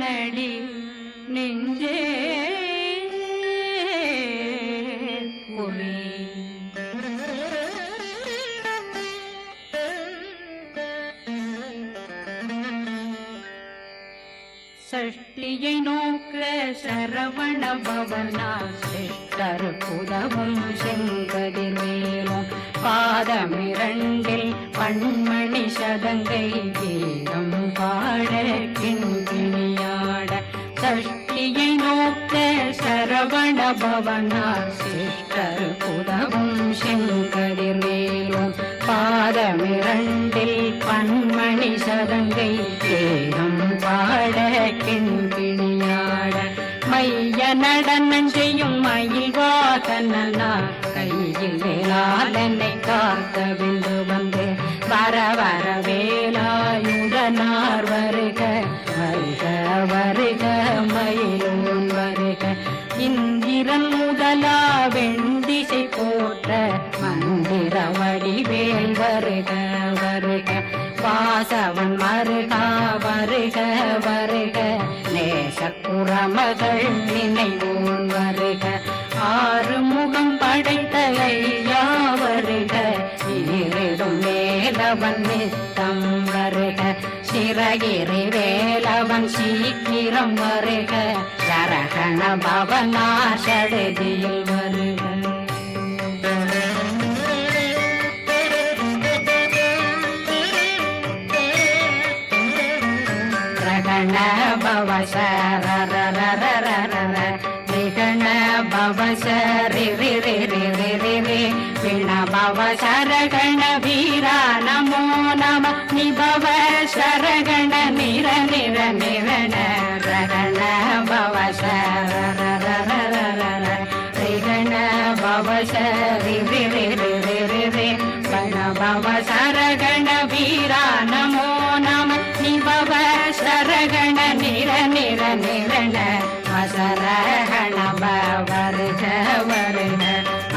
நடி நெஞ்சே குறி சஷ்டியை நோக்க சரவண பவனா சிஷ்டர் புதவும் செங்கதிர்வேலும் பாதமிரண்டில் பண்மணி சதங்கை வீரம் பாட பவனார் சிஷ்டர் புதவும் செங்கதிர்வேலும் பாதமிரண்டில் பன்மணி சதங்கை தேகம் பாட கிண்கிணியாட மைய நடனம் செய்யும் மயில் வாசனா கையில் வேளாளனை காக்க விந்து வந்து வர வர வேலாயுடனார் வருக வருக வருக மயில் மங்களா முதலா வெண்டிசை போற்ற மந்திர வடிவேல் வருக வருக. வாசவன் மருகா வருக வருக. நேசப்புறமகள் நினைவோன் வருக. ஆறு முகம் படைத்த ஐயா வருக இருடும் மேலவன் நித்தம் வருக. சிறகிரி வேலவன் சீக்கிரம் வருக. சரகண பவனா வருக. ரகண பவ சரரரரரரர விகண ரி ரி ரி ரி ரி நிபவ சரகண வீரா நமோ நம நிபவ சரகண நிர நிர நிரண ரகண பவ சரண பவ சரி பவ சரகண வீரா நமோ நம நிபவ சரகண நிர நிர நிரண வசரகண வருக வருண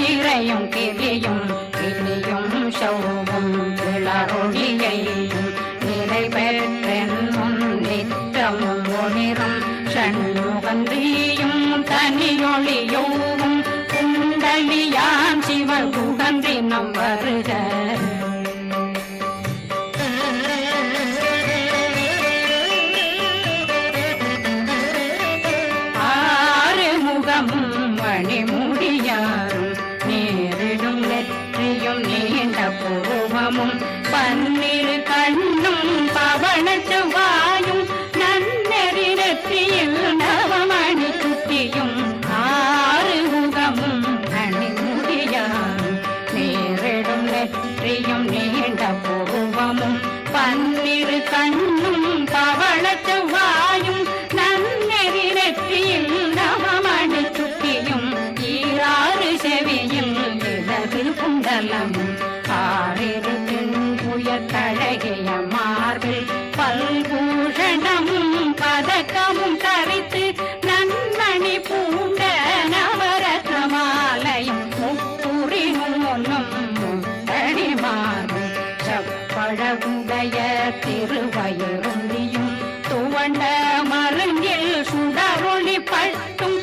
உயிரையும் கிளியும் கிளியும் சௌவும் கிளறொழியையும் நிலை பெற்றென்னும் நித்தமும் ஒளிரும் சண்முகந்தியும் தனியொளியோவும் குண்டலியான் சிவ குகந்தினம் வருக. நன்னெறி செப்பழகுடைய திருவயருந்தியும் துவண்ட மருங்கில் சுடரொளி பட்டும்.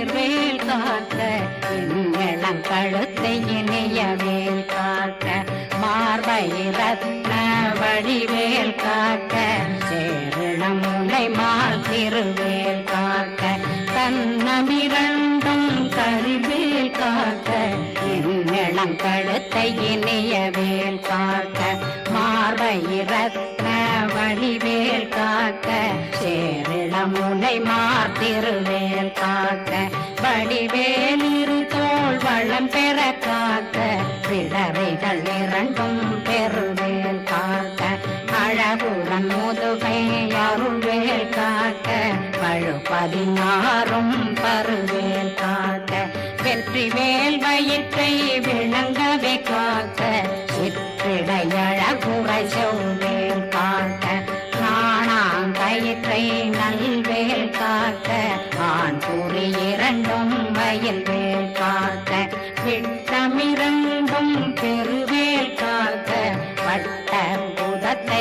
கதிர்வேல் காக்க இளம் கழுத்தை இணையவேல் காக்க மார்பை ரத்ன வடிவேல் காக்க சேரணம் முனை மால் திருவேல் காக்க கண்ணமிரண்டும் கரிவேல் காக்க இளம் கழுத்தை இணையவேல் காக்க மார்பை ரத்ன வடிவேல் காக்க முனை மார்த்திருவேல் காக்க வடிவேலிரு தோல் வளம் பெற காக்க பிடரைகள் இரண்டும் பெருவேல் காக்க அழகுடன் முதுகை அருள்வேல் காக்க பழு பதினாறும் பருவேல் காக்க வெற்றி வேல் வயிற்றை விளங்கவே காக்க சிற்றிடையழகுரை சொல்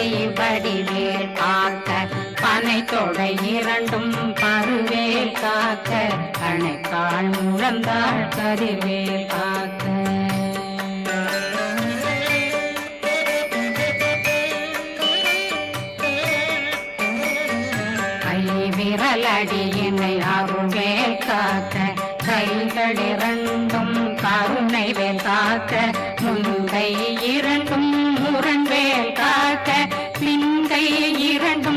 வடிவேல் காக்க பனை தொடை இரண்டும் பருவேல் காக்க கணைக்கால் முழந்தாள் கதிர்வேல் காக்க. விரலடியினை அருள்வேல் காக்க கைகள் இரண்டும் கருணை வேல் காக்க முந்தை இரண்டும் இரண்டும்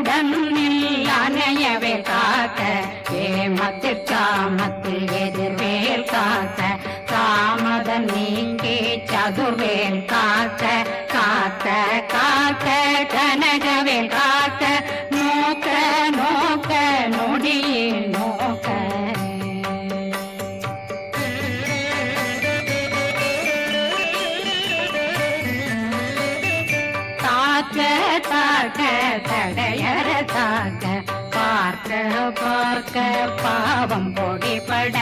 உடம்பில் யானையவே காக்க ஏமத்து காமத்தில் எதிர்வேல் காக்க தாமதம் நீங்கே சதுர்வேல் காக்க பார்க்க பாவம் பொடிபட.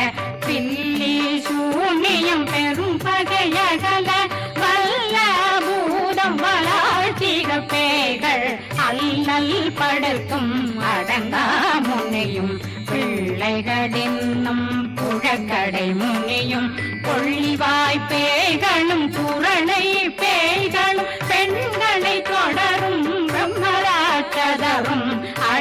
பில்லி சூனியம் பெரும் பகையகல. வல்ல பூதம் வளாழ்த்திக பேய்கள். அல்லல் படுக்கும் அடங்கா முனையும். பிள்ளைகளின்னும் புழக்கடை முனியும். கொள்ளிவாய் பேய்களும் குரளை பேய்களும். பெண்களை தொட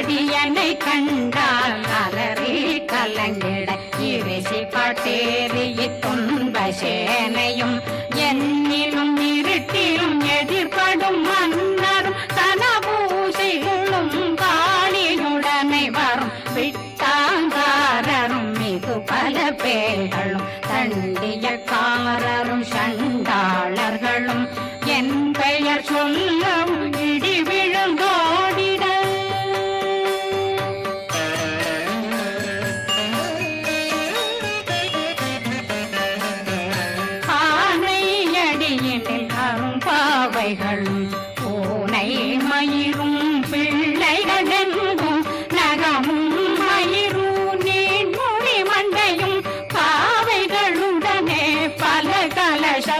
பிரம்மராட்சதரும் அடியனை கண்டால் அலறி கலங்கிட. இரிசி பட்டேறிய துன்ப சேனையும். என்னிலும் இருட்டிலும் எதிர்படும் மன்னரும் தனபூசைகளும் காளியுடனை வரும். விட்டாங்காரரும் மிகு பல பேர்கள்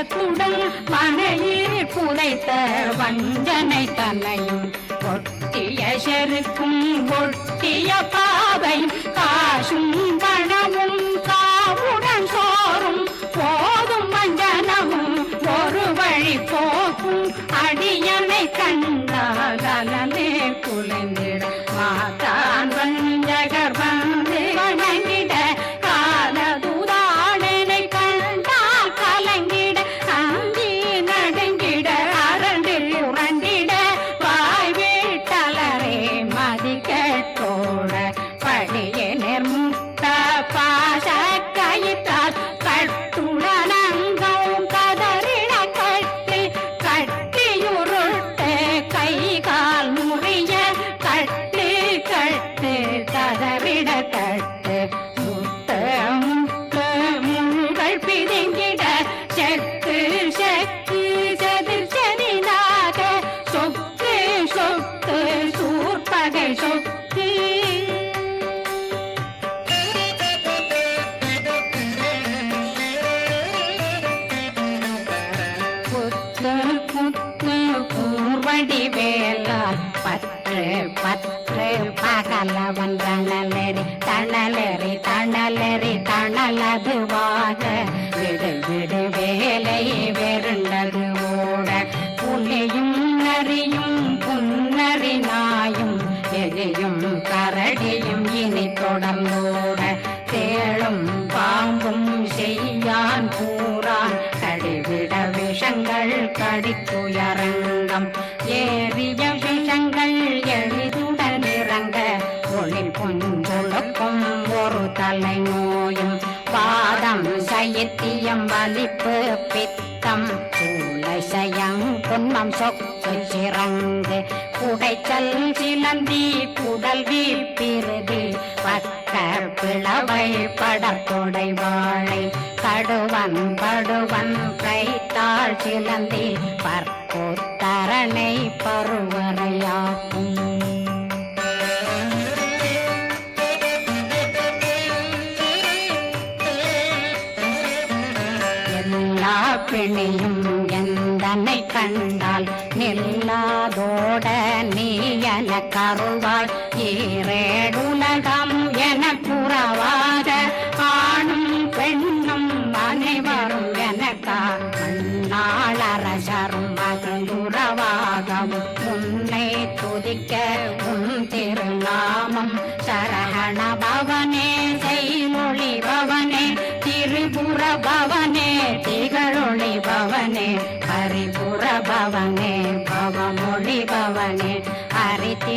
கலசத்துடன் மனையில் புதைத்த வஞ்சனை தலையும் ஒட்டிய செருக்கும் ஒட்டிய பாவை காசும் பற்று பகல பகலவன் தணலெறி தணலெறி தணலெறி தணலதுவாக விடு விடு வேலை வெருண்டது ஓட புலியும் நரியும் புன்னறி நாயும் எரியும் கரடியும் இனி தொடர்ந்தோட பொன்னம் புன்மம் புடைச்சல் சிலந்தி புடல் வீப்பிருதி பக்க பிளவை படத்தொடை வாழை கடுவன் படுவன் கைத்தாள் சிலந்தி பற்போத்தரணை பருவரையாக்கும் என கருவாய் ஈரேடுலகம் என புறவாத ஆணும் பெண்ணும் அனைவரும் எனக்கா? மண்ணாளரசரும் மகிழ்ந்துறவாகவும் உன்னை துதிக்க உன் திருநாமம் சரகண பவனே செய்மொழி பவனே திரிபுர பவனே திகழொளி பவனே பரிபுர பவனே பவமொழி பவனே.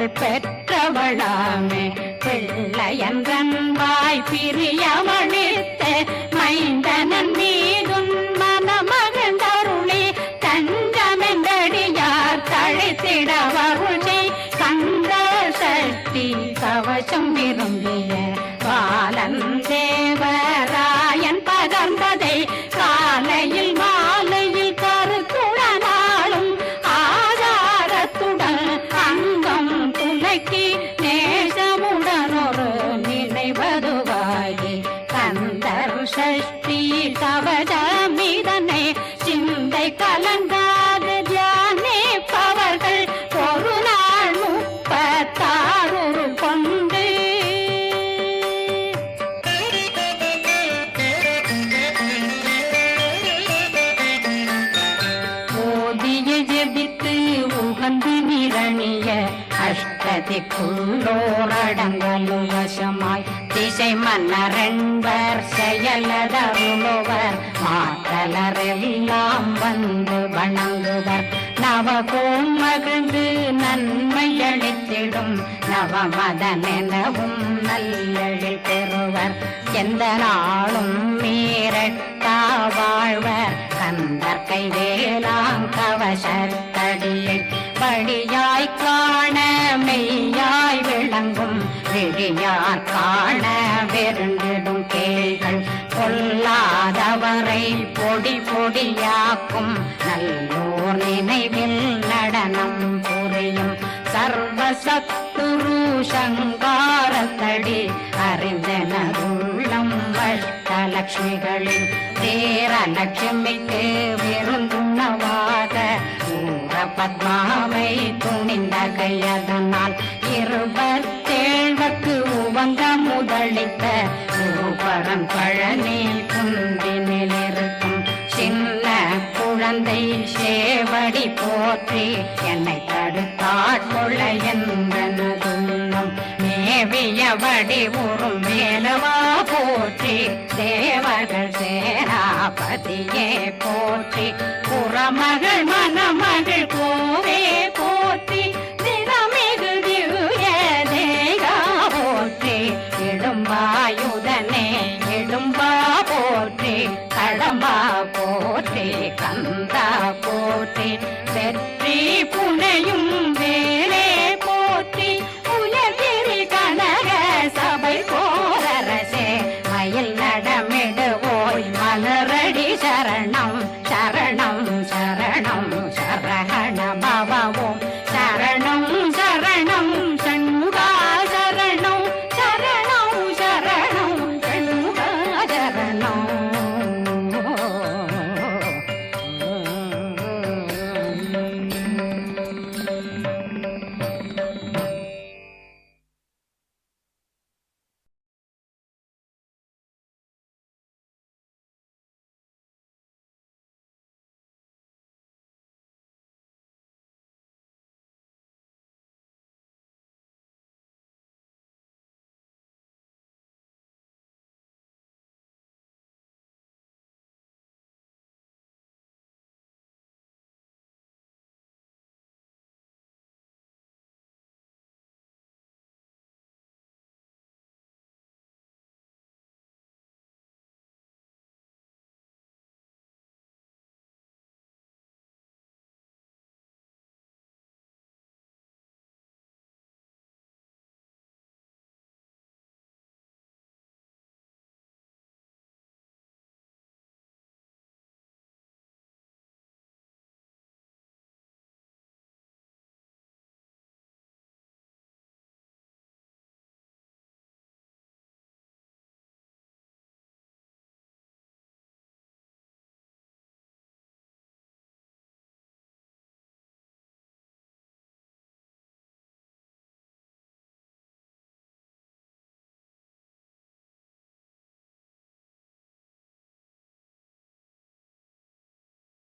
புகழ் பெற்றவளாமே. பிள்ளையன்றன் வாய் பிரியமளித்த மைந்தனன் மீ சக்தி கவசமிதனை சிந்தை கலந்த மதனெனவும் நல்லெழில் பெறுவர். எந்த நாளும் மீறட்டா வாழ்வர். கந்தர் கைவேலாம் கவசத்தடியை படியாய் காண மெய்யாய் விளங்கும். விழியார் காண விருந்திடும் கேள்கள் பொல்லாதவரை பொடி பொடியாக்கும். நல்லோர் நினைவில் நடனம் சர்வ சத்துரு சங்காரத்தடி அறிந்தனருள்ளம் வட்டலட்சுமிகளின் தேரலட்சுமிக்கு விருந்துணவாத ஊர பத்மாவை துணிந்த கையதனால் இருபத்தேழ்வக்கு உவங்க முதலித்த ஊபரன் பழனி குந்தினிலிருக்கும் சின்ன குழந்தை சேவடி போற்றி என்னை தடு காட்புழையந்தனதுள்ளம் மேவியபடி உறும் மேலவா போற்றி. தேவர்கள் சேராபதியே போற்றி. புறமகள் மணமகள் கோவே போற்றி. தினமிகு திவ்ய தேகா போற்றி. இடும்பாயுதனே இடும்பா போற்றி. கடம்பா போற்றி கந்தா போற்றி. வெற்றி புனையும்